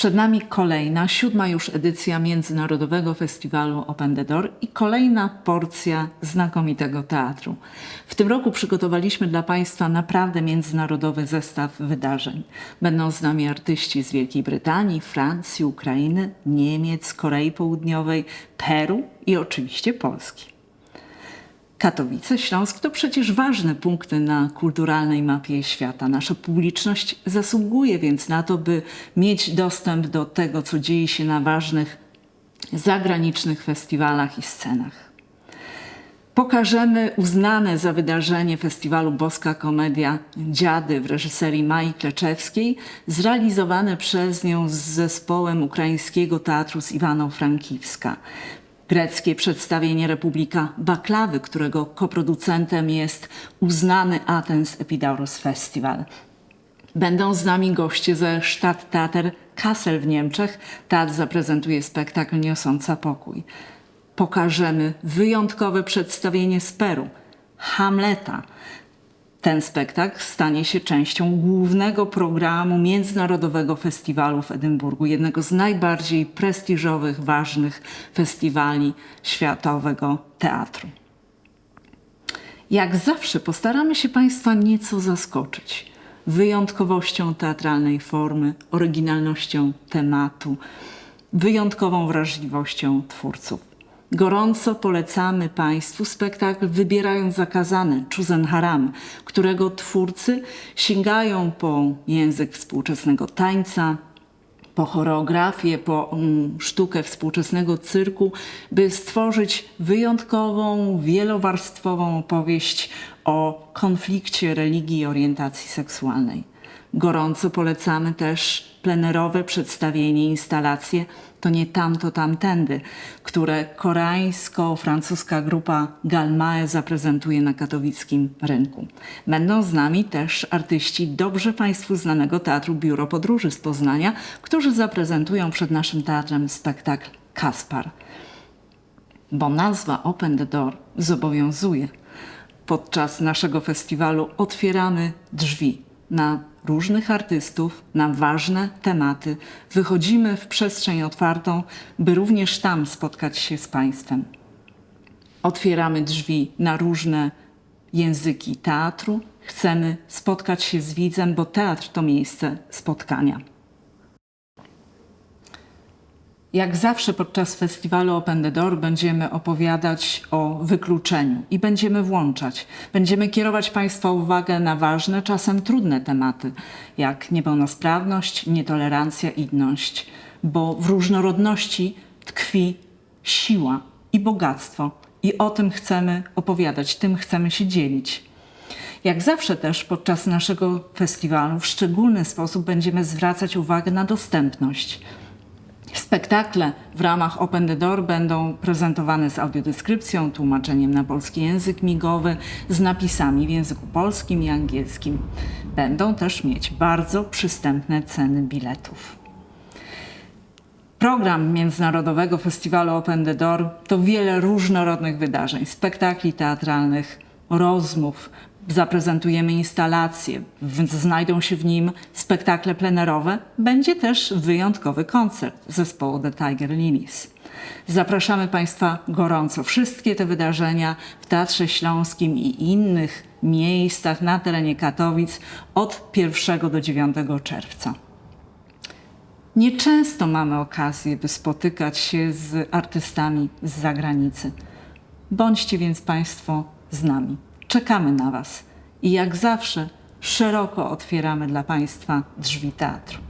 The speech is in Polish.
Przed nami kolejna, siódma już edycja Międzynarodowego Festiwalu Open the Door i kolejna porcja znakomitego teatru. W tym roku przygotowaliśmy dla Państwa naprawdę międzynarodowy zestaw wydarzeń. Będą z nami artyści z Wielkiej Brytanii, Francji, Ukrainy, Niemiec, Korei Południowej, Peru i oczywiście Polski. Katowice, Śląsk to przecież ważne punkty na kulturalnej mapie świata. Nasza publiczność zasługuje więc na to, by mieć dostęp do tego, co dzieje się na ważnych zagranicznych festiwalach i scenach. Pokażemy uznane za wydarzenie festiwalu Boska Komedia Dziady w reżyserii Mai Kleczewskiej, zrealizowane przez nią z zespołem ukraińskiego teatru z Iwano-Frankiwska greckie przedstawienie Republika Baklawy, którego koproducentem jest uznany Athens Epidaurus Festival. Będą z nami goście ze Stadttheater Kassel w Niemczech. Teatr zaprezentuje spektakl Niosąca Pokój. Pokażemy wyjątkowe przedstawienie z Peru, Hamleta. Ten spektakl stanie się częścią głównego programu Międzynarodowego Festiwalu w Edynburgu, jednego z najbardziej prestiżowych, ważnych festiwali światowego teatru. Jak zawsze postaramy się Państwa nieco zaskoczyć wyjątkowością teatralnej formy, oryginalnością tematu, wyjątkową wrażliwością twórców. Gorąco polecamy Państwu spektakl Wybierając Zakazane, Chuzen Haram, którego twórcy sięgają po język współczesnego tańca, po choreografię, po um, sztukę współczesnego cyrku, by stworzyć wyjątkową, wielowarstwową opowieść o konflikcie religii i orientacji seksualnej. Gorąco polecamy też plenerowe przedstawienie, instalacje To nie tam, to tamtędy, które koreańsko-francuska grupa Galmae zaprezentuje na katowickim rynku. Będą z nami też artyści dobrze Państwu znanego Teatru Biuro Podróży z Poznania, którzy zaprezentują przed naszym teatrem spektakl Kaspar. Bo nazwa Open the Door zobowiązuje. Podczas naszego festiwalu otwieramy drzwi na różnych artystów, na ważne tematy. Wychodzimy w przestrzeń otwartą, by również tam spotkać się z Państwem. Otwieramy drzwi na różne języki teatru. Chcemy spotkać się z widzem, bo teatr to miejsce spotkania. Jak zawsze podczas festiwalu Open the Door będziemy opowiadać o wykluczeniu i będziemy włączać. Będziemy kierować Państwa uwagę na ważne, czasem trudne tematy, jak niepełnosprawność, nietolerancja, inność, bo w różnorodności tkwi siła i bogactwo i o tym chcemy opowiadać, tym chcemy się dzielić. Jak zawsze też podczas naszego festiwalu w szczególny sposób będziemy zwracać uwagę na dostępność. Spektakle w ramach Open the Door będą prezentowane z audiodeskrypcją, tłumaczeniem na polski język migowy, z napisami w języku polskim i angielskim. Będą też mieć bardzo przystępne ceny biletów. Program Międzynarodowego Festiwalu Open the Door to wiele różnorodnych wydarzeń, spektakli teatralnych, rozmów, zaprezentujemy instalacje, znajdą się w nim spektakle plenerowe, będzie też wyjątkowy koncert zespołu The Tiger Lilies. Zapraszamy Państwa gorąco. Wszystkie te wydarzenia w Teatrze Śląskim i innych miejscach na terenie Katowic od 1 do 9 czerwca. Nieczęsto mamy okazję, by spotykać się z artystami z zagranicy. Bądźcie więc Państwo z nami. Czekamy na Was i jak zawsze szeroko otwieramy dla Państwa drzwi teatru.